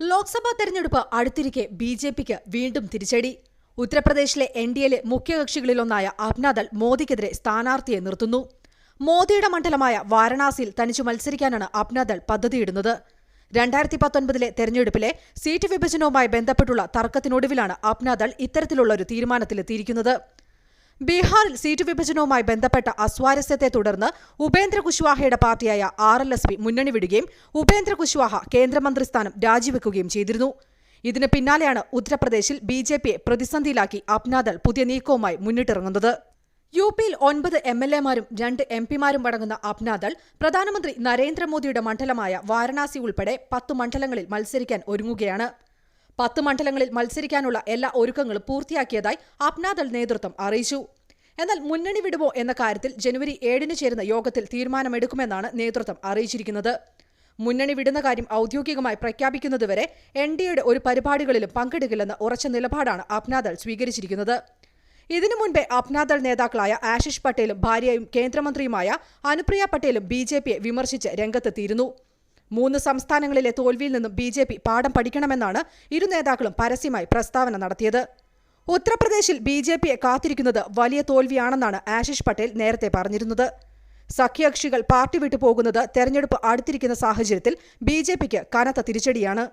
ലോക്സഭാ തെരഞ്ഞെടുപ്പ് അടുത്തിരിക്കെ B J പിക്ക് വീണ്ടും തിരിച്ചടി. ഉത്തർപ്രദേശിലെ എൻ ഡി എയിലെ മുഖ്യകക്ഷികളിലൊന്നായ അപ്നാദൾ മോദിക്കെതിരെ സ്ഥാനാർത്ഥിയെ നിർത്തുന്നു. മോദിയുടെ മണ്ഡലമായ വാരണാസിയിൽ തനിച്ചു മത്സരിക്കാനാണ് അപ്നാദൾ പദ്ധതിയിടുന്നത്. രണ്ടായിരത്തി പത്തൊൻപതിലെ തെരഞ്ഞെടുപ്പിലെ സീറ്റ് വിഭജനവുമായി ബന്ധപ്പെട്ടുള്ള തർക്കത്തിനൊടുവിലാണ് അപ്നാദൾ ഇത്തരത്തിലുള്ള ഒരു തീരുമാനത്തിലെത്തിയിരിക്കുന്നത്. ബീഹാറിൽ സീറ്റ് വിഭജനവുമായി ബന്ധപ്പെട്ട അസ്വാരസ്യത്തെ തുടർന്ന് ഉപേന്ദ്ര കുശ്വാഹയുടെ പാർട്ടിയായ ആർ എൽ എസ് പി മുന്നണി വിടുകയും ഉപേന്ദ്ര കുശ്വാഹ കേന്ദ്രമന്ത്രി സ്ഥാനം രാജിവെക്കുകയും ചെയ്തിരുന്നു. ഇതിന് പിന്നാലെയാണ് ഉത്തർപ്രദേശിൽ ബി ജെ പിയെ പ്രതിസന്ധിയിലാക്കി അപ്നാദൾ പുതിയ നീക്കവുമായി മുന്നിട്ടിറങ്ങുന്നത്. യു പിയിൽ ഒൻപത് എം എൽ എമാരും രണ്ട് എം പിമാരും അടങ്ങുന്ന അപ്നാദൾ പ്രധാനമന്ത്രി നരേന്ദ്രമോദിയുടെ മണ്ഡലമായ വാരണാസി ഉൾപ്പെടെ പത്തു മണ്ഡലങ്ങളിൽ മത്സരിക്കാൻ ഒരുങ്ങുകയാണ്. പത്ത് മണ്ഡലങ്ങളിൽ മത്സരിക്കാനുള്ള എല്ലാ ഒരുക്കങ്ങളും പൂർത്തിയാക്കിയതായി അപ്നാദൾ നേതൃത്വം അറിയിച്ചു. എന്നാൽ മുന്നണി വിടുമോ എന്ന കാര്യത്തിൽ ജനുവരി ഏഴിന് ചേരുന്ന യോഗത്തിൽ തീരുമാനമെടുക്കുമെന്നാണ് നേതൃത്വം അറിയിച്ചിരിക്കുന്നത്. മുന്നണി വിടുന്ന കാര്യം ഔദ്യോഗികമായി പ്രഖ്യാപിക്കുന്നതുവരെ എൻ ഡി എയുടെ ഒരു പരിപാടികളിലും പങ്കെടുക്കില്ലെന്ന ഉറച്ച നിലപാടാണ് അപ്നാദൾ സ്വീകരിച്ചിരിക്കുന്നത്. ഇതിനു മുൻപേ അപ്നാദൾ നേതാക്കളായ ആശിഷ് പട്ടേലും ഭാര്യയും കേന്ദ്രമന്ത്രിയുമായ അനുപ്രിയ പട്ടേലും ബി ജെ പിയെ വിമർശിച്ച് രംഗത്തെത്തിയിരുന്നു. മൂന്ന് സംസ്ഥാനങ്ങളിലെ തോൽവിയിൽ നിന്നും ബി ജെ പി പാഠം പഠിക്കണമെന്നാണ് ഇരു നേതാക്കളും പരസ്യമായി പ്രസ്താവന നടത്തിയത്. ഉത്തർപ്രദേശിൽ ബി ജെ പിയെ കാത്തിരിക്കുന്നത് വലിയ തോൽവിയാണെന്നാണ് ആശിഷ് പട്ടേൽ നേരത്തെ പറഞ്ഞിരുന്നത്. സഖ്യകക്ഷികൾ പാർട്ടി വിട്ടു പോകുന്നത് തെരഞ്ഞെടുപ്പ് അടുത്തിരിക്കുന്ന സാഹചര്യത്തിൽ ബി കനത്ത തിരിച്ചടിയാണ്.